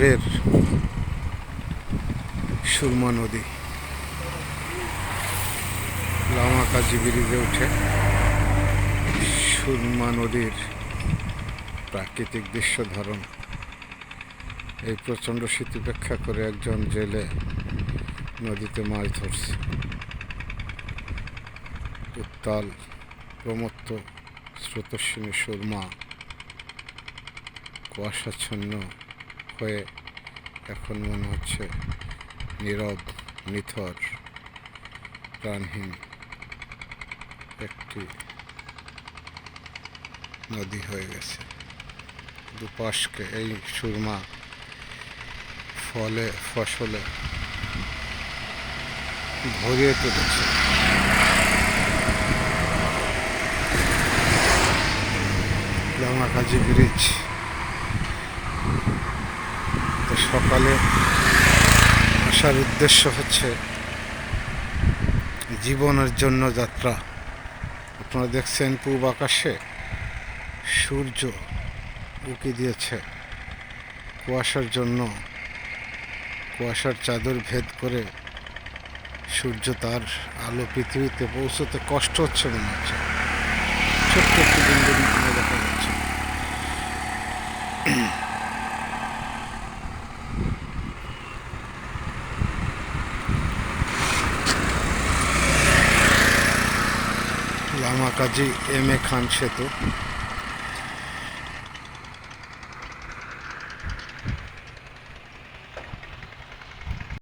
শহরের সুরমা নদী। লামাকাজি ব্রিজে উঠে সুরমা নদীর প্রাকৃতিক দৃশ্য ধারণ। এই প্রচণ্ড শীত উপেক্ষা করে একজন জেলে নদীতে মাছ ধরছে। উত্তাল প্রমত্ত স্রোতস্বিনী সুরমা কুয়াশাচ্ছন্ন হয়ে এখন মনে হচ্ছে নীরব, নিথর, প্রাণহীন একটি নদী হয়ে গেছে। দুপাশকে এই সুরমা ফলে, ফসলে ভরিয়ে তুলেছে। লামাকাজি ব্রিজ সকালে আসার উদ্দেশ্য হচ্ছে জীবনের জন্য যাত্রা। আপনারা দেখছেন পূব আকাশে সূর্য উকি দিয়েছে। কুয়াশার জন্য কুয়াশার চাদর ভেদ করে সূর্য তার আলো পৃথিবীতে পৌঁছতে কষ্ট হচ্ছে মনে হচ্ছে। ছোট্ট একটি মনে দেখা যাচ্ছে। লামাকাজি এম এ খান সেতু।